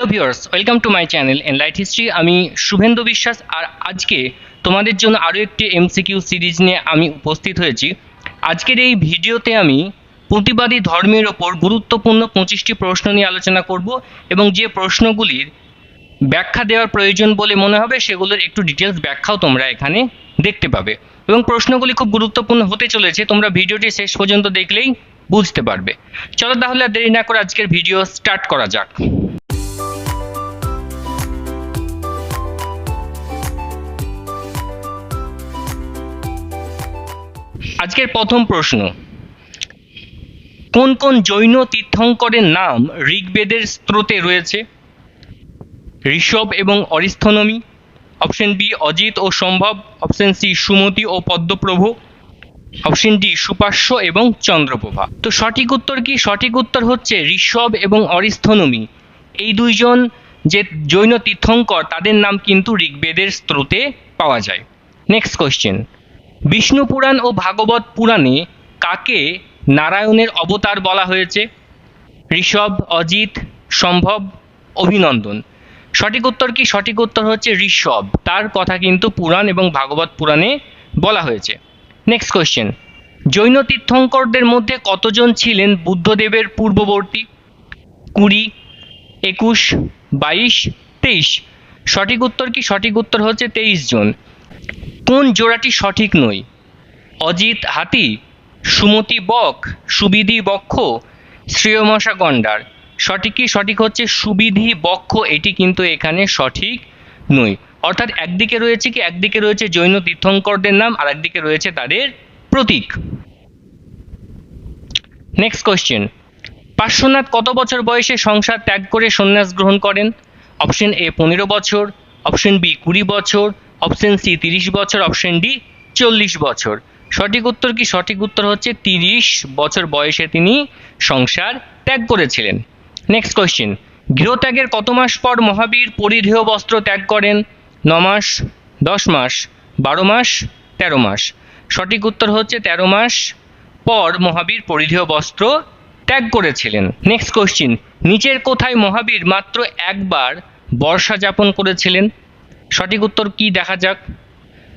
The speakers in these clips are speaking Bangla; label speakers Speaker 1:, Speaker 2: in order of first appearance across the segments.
Speaker 1: Hello viewers welcome to my channel enlight history আমি শুভেন্দু বিশ্বাস আর আজকে তোমাদের জন্য আরও একটি এমসিকিউ সিরিজ নিয়ে আমি উপস্থিত হয়েছি। আজকের এই ভিডিওতে আমি প্রতিবাদী ধর্মের ওপর গুরুত্বপূর্ণ পঁচিশটি প্রশ্ন নিয়ে আলোচনা করব এবং যে প্রশ্নগুলির ব্যাখ্যা দেওয়ার প্রয়োজন বলে মনে হবে, সেগুলোর একটু ডিটেলস ব্যাখ্যাও তোমরা এখানে দেখতে পাবে। এবং প্রশ্নগুলি খুব গুরুত্বপূর্ণ হতে চলেছে, তোমরা ভিডিওটি শেষ পর্যন্ত দেখলেই বুঝতে পারবে। চলো তাহলে দেরি না করে আজকের ভিডিও স্টার্ট করা যাক। আজকের প্রথম প্রশ্ন। কোন কোন জৈন তীর্থঙ্করের নাম ঋগ্বেদের স্রোতে রয়েছে? ঋষভ এবং অরিস্থনমি, অপশন বি অজিত ও সম্ভব, অপশন সি সুমতি ও পদ্মপ্রভু, অপশন ডি সুপার্শ্ব এবং চন্দ্রপ্রভা। তো সঠিক উত্তর কি? সঠিক উত্তর হচ্ছে ঋষভ এবং অরিস্থনমি। এই দুইজন যে জৈন তীর্থঙ্কর, তাদের নাম কিন্তু ঋগ্বেদের স্রোতে পাওয়া যায়। নেক্সট কোয়েশ্চেন বিষ্ণু পুরাণ ও ভাগবত পুরাণে কাকে নারায়ণের অবতার বলা হয়েছে? ঋষভ, অজিত, সম্ভব, অভিনন্দন। সঠিক উত্তর কি? সঠিক উত্তর হচ্ছে ঋষভ। তার কথা কিন্তু পুরাণ এবং ভাগবত পুরাণে বলা হয়েছে। নেক্সট কোয়েশ্চেন জৈন তীর্থঙ্করদের মধ্যে কতজন ছিলেন বুদ্ধদেবের পূর্ববর্তী? কুড়ি, একুশ, বাইশ, তেইশ। সঠিক উত্তর কি? সঠিক উত্তর হচ্ছে তেইশ জন। কোন জোড়াটি সঠিক নয়? অজিত হাতি, সুমতি বক, সুবিধি বক্ষ, শ্রেয়মশা গন্ডার। সঠিক কি? সঠিক হচ্ছে সুবিধি বক্ষ। এটি কিন্তু এখানে সঠিক নয়। অর্থাৎ একদিকে রয়েছে কি? একদিকে রয়েছে জৈন তীর্থঙ্করদের নাম, আর একদিকে রয়েছে তাদের প্রতীক। নেক্সট কোয়েশ্চেন পার্শ্বনাথ কত বছর বয়সে সংসার ত্যাগ করে সন্ন্যাস গ্রহণ করেন? অপশন এ পনেরো বছর। অপশন বি কুড়ি বছর। অপশন সি তিরিশ বছর অপশন ডি চল্লিশ বছর। সঠিক উত্তর কি? সঠিক উত্তর হচ্ছে তিরিশ বছর বয়সে তিনি সংসার ত্যাগ করেছিলেন। নেক্সট কোয়েশ্চেন গৃহত্যাগের কত মাস পর মহাবীর পরিধেয় বস্ত্র ত্যাগ করেন? ন মাস, দশ মাস, বারো মাস, তেরো মাস। সঠিক উত্তর হচ্ছে তেরো মাস পর মহাবীর পরিধেয় বস্ত্র ত্যাগ করেছিলেন। নেক্সট কোশ্চিন নিচের কোথায় মহাবীর মাত্র একবার বর্ষা যাপন করেছিলেন? সঠিক উত্তর কি দেখা যাক?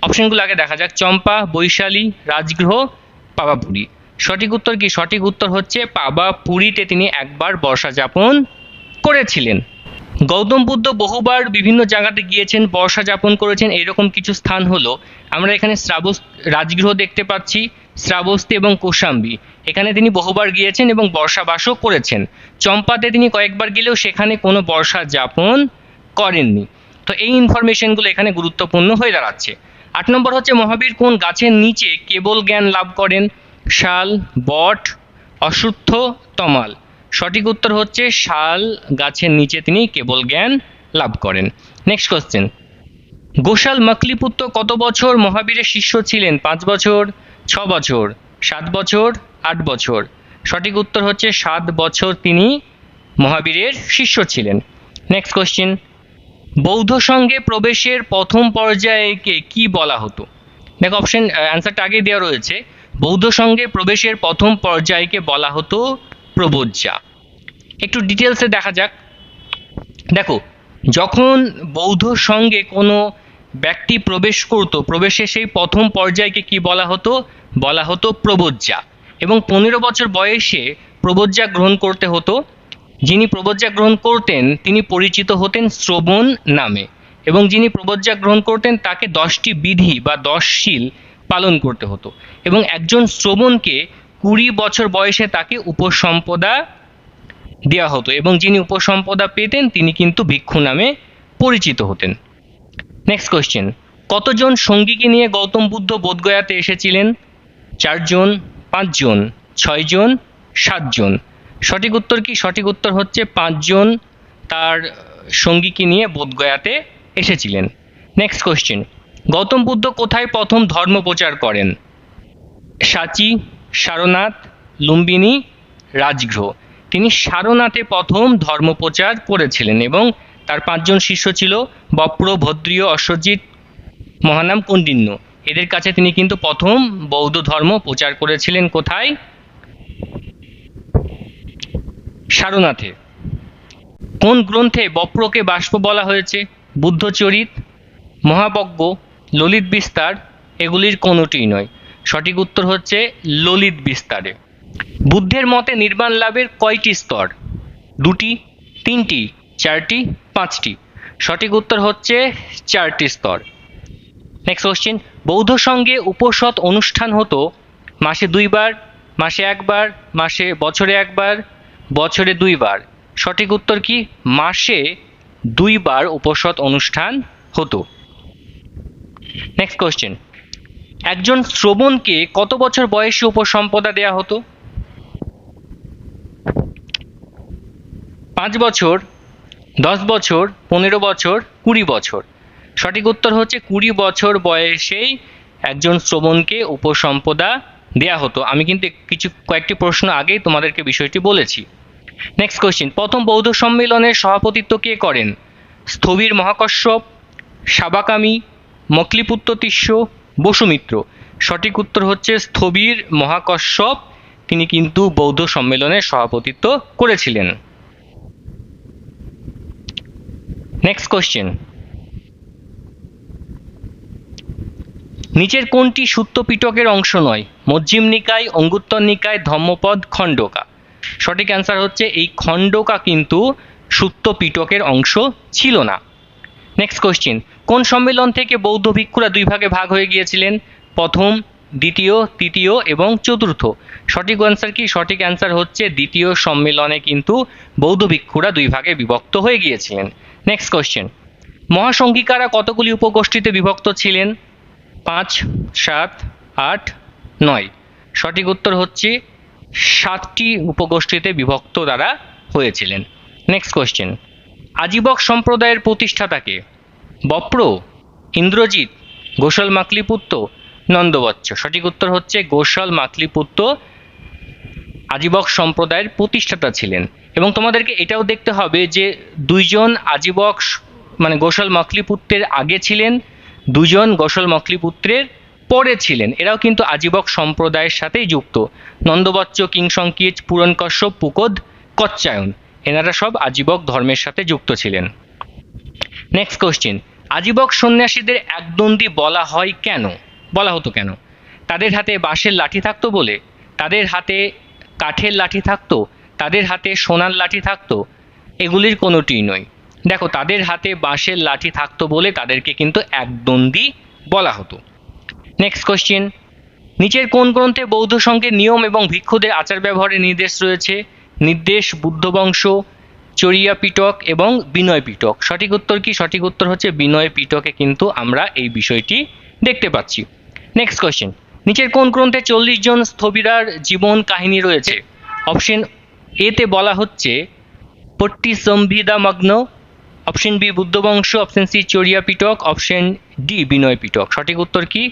Speaker 1: অপশনগুলো আগে দেখা যাক। চম্পা, বৈশালী, রাজগৃহ, পাবাপুরী। সঠিক উত্তর কি? সঠিক উত্তর হচ্ছে পাবাপুরীতে তিনি একবার বর্ষা যাপন করেছিলেন। গৌতম বুদ্ধ বহুবার বিভিন্ন জায়গাতে গিয়েছেন বর্ষা যাপন করেছেন, এরকম কিছু স্থান হলো। আমরা এখানে শ্রাবস, রাজগৃহ দেখতে পাচ্ছি, শ্রাবস্তি এবং কোশাম্বী। এখানে তিনি বহুবার গিয়েছেন এবং বর্ষাবাসও করেছেন। চম্পাতে তিনি কয়েকবার গেলেও সেখানে কোনো বর্ষা যাপন করেননি। তো এই ইনফরমেশনগুলো এখানে গুরুত্বপূর্ণ হয়ে দাঁড়াচ্ছে। আট নম্বর হচ্ছে, মহাবীর কোন গাছের নিচে কেবল জ্ঞান লাভ করেন? শাল, বট অশ্বত্থ তমাল। সঠিক উত্তর হচ্ছে, শাল গাছের নিচে তিনি কেবল জ্ঞান লাভ করেন। নেক্সট কোশ্চেন গোশাল মাকলিপুত্র কত বছর মহাবীরের শিষ্য ছিলেন? পাঁচ বছর, ছ বছর, সাত বছর, আট বছর। সঠিক উত্তর হচ্ছে, সাত বছর তিনি মহাবীরের শিষ্য ছিলেন। নেক্সট কোশ্চেন বৌদ্ধ সঙ্গে প্রবেশের প্রথম পর্যায়কে কি বলা হতো? দেখো অপশন অ্যান্সারটা আগে দেওয়া রয়েছে। বৌদ্ধ সঙ্গে প্রবেশের প্রথম পর্যায়কে বলা হতো প্রবোজ্জা। একটু ডিটেলসে দেখা যাক। দেখো, যখন বৌদ্ধ সঙ্গে কোনো ব্যক্তি প্রবেশ করতো, প্রবেশের সেই প্রথম পর্যায়কে কি বলা হতো? বলা হতো প্রবোজ্জা। এবং পনেরো বছর বয়সে প্রবোজ্জা গ্রহণ করতে হতো। যিনি প্রবোজ্জা গ্রহণ করতেন, তিনি পরিচিত হতেন শ্রবণ নামে। এবং যিনি প্রবোজ্জা গ্রহণ করতেন, তাকে দশটি বিধি বা দশশীল পালন করতে হতো। এবং একজন শ্রবণকে কুড়ি বছর বয়সে তাকে উপসম্পদা দেওয়া হতো। এবং যিনি উপসম্পদা পেতেন, তিনি কিন্তু ভিক্ষু নামে পরিচিত হতেন। নেক্সট কোয়েশ্চেন কতজন সঙ্গীকে নিয়ে গৌতম বুদ্ধ বোধগয়াতে এসেছিলেন? চারজন, পাঁচজন, ছয়জন, সাতজন। সঠিক উত্তর কি? সঠিক উত্তর হচ্ছে পাঁচজন তার সঙ্গীকে নিয়ে বোধগয়াতে এসেছিলেন। নেক্সট কোয়েশ্চেন গৌতম বুদ্ধ কোথায় প্রথম ধর্ম প্রচার করেন? সাচি, সারনাথ, লুম্বিনী, রাজগৃহ। তিনি সারনাথে প্রথম ধর্মপ্রচার করেছিলেন এবং তার পাঁচজন শিষ্য ছিল বপ্র, ভদ্রীয়, অশ্বজিৎ, মহানাম কন্ডিন্য এদের কাছে তিনি কিন্তু প্রথম বৌদ্ধ ধর্ম প্রচার করেছিলেন কোথায়? সারনাথে। কোন গ্রন্থে বপ্রকে বাষ্প বলা হয়েছে? বুদ্ধচরিত মহাবজ্ঞ ললিত বিস্তার, এগুলির কোনোটিই নয়। সঠিক উত্তর হচ্ছে ললিত বিস্তারে। বুদ্ধের মতে নির্বাণ লাভের কয়টি স্তর? দুটি, তিনটি, চারটি, পাঁচটি। সঠিক উত্তর হচ্ছে চারটি স্তর। নেক্সট কোশ্চেন বৌদ্ধ সঙ্গে উপসৎ অনুষ্ঠান হতো মাসে দুইবার, মাসে একবার, মাসে বছরে একবার বছরে দুইবার। সঠিক উত্তর কি? মাসে দুইবার উপসৎ অনুষ্ঠান হতো। নেক্সট কোশ্চেন একজন শ্রবণকে কত বছর বয়সে উপসম্পদা দেয়া হতো? পাঁচ বছর, দশ বছর, পনেরো বছর, কুড়ি বছর। সঠিক উত্তর হচ্ছে কুড়ি বছর বয়সেই একজন শ্রবণকে উপসম্পদা দেয়া হতো। আমি কিন্তু কিছু কয়েকটি প্রশ্ন আগেই তোমাদেরকে বিষয়টি বলেছি। নেক্সট কোশ্চেন প্রথম বৌদ্ধ সম্মেলনের সভাপতিত্ব কে করেন? স্থবির মহাকশ্যপ সাবাকামি মকলিপুত্র তিস্য বসুমিত্র। সঠিক উত্তর হচ্ছে স্থবির মহাকশ্যপ। তিনি কিন্তু বৌদ্ধ সম্মেলনের সভাপতিত্ব করেছিলেন। নেক্সট কোশ্চেন নিচের কোনটি সূত্র পিটকের অংশ নয়? মজ্জিম নিকায়, অঙ্গুত্তর নিকায়, ধম্মপদ, খণ্ডকা। সঠিক অ্যান্সার হচ্ছে এই খণ্ডকা কিন্তু সূত্র পিটকের অংশ ছিল না। নেক্সট কোশ্চেন কোন সম্মেলন থেকে বৌদ্ধ ভিক্ষুরা দুই ভাগে ভাগ হয়ে গিয়েছিলেন? প্রথম, দ্বিতীয়, তৃতীয় এবং চতুর্থ। সঠিক অ্যান্সার কি? সঠিক অ্যান্সার হচ্ছে দ্বিতীয় সম্মেলনে কিন্তু বৌদ্ধ ভিক্ষুরা দুই ভাগে বিভক্ত হয়ে গিয়েছিলেন। নেক্সট কোশ্চেন মহাসংঘিকারা কতগুলি উপগোষ্ঠীতে বিভক্ত ছিলেন? পাঁচ, সাত, আট, নয়। সঠিক উত্তর হচ্ছে সাতটি উপগোষ্ঠীতে বিভক্ত দ্বারা হয়েছিলেন। নেক্সট কোশ্চেন আজীবক সম্প্রদায়ের প্রতিষ্ঠাতাকে বপ্র, ইন্দ্রজিৎ, গোশল মাকলিপুত্র, নন্দবচ্চ। সঠিক উত্তর হচ্ছে গোশল মাকলিপুত্র। আজীবক সম্প্রদায়ের প্রতিষ্ঠাতা ছিলেন। এবং তোমাদেরকে এটাও দেখতে হবে যে দুইজন আজীবক মানে গোসল মকলিপুত্রের আগে ছিলেন দুজন গোসল মকলিপুত্রের পরে ছিলেন এরাও কিন্তু আজীবক সম্প্রদায়ের সাথেই যুক্ত। নন্দবচ্চ কিংসংকিত পূরণকশ্যপ পুকোদ, কচ্চায়ন, এনারা সব আজীবক ধর্মের সাথে যুক্ত ছিলেন। নেক্সট কোশ্চেন আজীবক সন্ন্যাসীদের একদণ্ডী বলা হয় কেন? বলা হতো কেন? তাদের হাতে বাঁশের লাঠি থাকতো বলে? তাদের হাতে কাঠের লাঠি থাকতো? তাদের হাতে সোনার লাঠি থাকতো? এগুলির কোনোটিই নয়। দেখো, তাদের হাতে বাঁশের লাঠি থাকতো বলে তাদেরকে কিন্তু একদণ্ডী বলা হতো। নেক্সট কোশ্চেন নিচের কোন গ্রন্থে বৌদ্ধ সংঘের নিয়ম এবং ভিক্ষুদের আচার ব্যবহারের নির্দেশ রয়েছে? নির্দেশ বুদ্ধবংশ চরিয়া পিটক এবং বিনয় পিটক সঠিক উত্তর কি? সঠিক উত্তর হচ্ছে বিনয় পিটকে কিন্তু আমরা এই বিষয়টি দেখতে পাচ্ছি। নেক্সট কোশ্চেন নিচের কোন গ্রন্থে চল্লিশ জন স্থবিরার জীবন কাহিনী রয়েছে? অপশন এতে বলা হচ্ছে পট্টি সম্বিদামগ্ন option B Buddhavamsa option C Cariya Pitaka option D Vinaya Pitaka সঠিক উত্তর কি?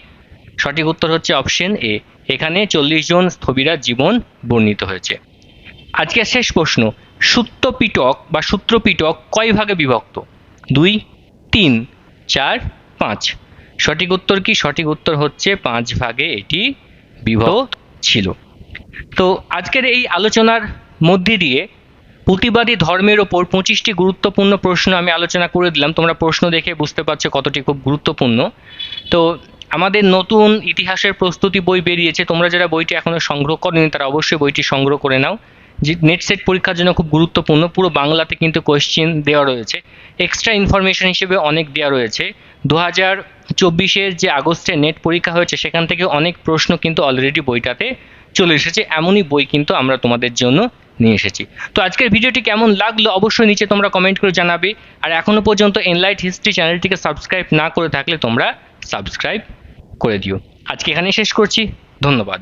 Speaker 1: সঠিক উত্তর হচ্ছে অপশন এ। এখানে চল্লিশ জন স্থবিরা জীবন বর্ণিত হয়েছে। আজকের শেষ প্রশ্ন সূত্র পিটক বা সূত্র পিটক কয় ভাগে বিভক্ত? দুই, তিন, চার, পাঁচ। সঠিক উত্তর কি? সঠিক উত্তর হচ্ছে পাঁচ ভাগে এটি বিভক্ত ছিল। তো আজকের এই আলোচনার মধ্যে দিয়ে প্রতিবাদী ধর্মের ওপর পঁচিশটি গুরুত্বপূর্ণ প্রশ্ন আমি আলোচনা করে দিলাম। তোমরা প্রশ্ন দেখে বুঝতে পারছ কতটি খুব গুরুত্বপূর্ণ। তো আমাদের নতুন ইতিহাসের প্রস্তুতি বই বেরিয়েছে। তোমরা যারা বইটি এখনও সংগ্রহ করনি, তারা অবশ্যই বইটি সংগ্রহ করে নাও। যে নেট সেট পরীক্ষার জন্য খুব গুরুত্বপূর্ণ, পুরো বাংলাতে কিন্তু কোয়েশ্চেন দেওয়া রয়েছে। এক্সট্রা ইনফরমেশন হিসেবে অনেক দেওয়া রয়েছে। দু হাজার চব্বিশের যে আগস্টে নেট পরীক্ষা হয়েছে, সেখান থেকে অনেক প্রশ্ন কিন্তু অলরেডি বইটাতে চলে এসেছে। এমনই বই কিন্তু আমরা তোমাদের জন্য নিয়ে এসেছি। তো আজকের ভিডিওটি কেমন লাগল অবশ্যই নিচে তোমরা কমেন্ট করে জানাবে। আর এখনও পর্যন্ত এনলাইট হিস্ট্রি চ্যানেলটিকে সাবস্ক্রাইব না করে থাকলে তোমরা সাবস্ক্রাইব করে দিও। আজকে এখানেই শেষ করছি। ধন্যবাদ।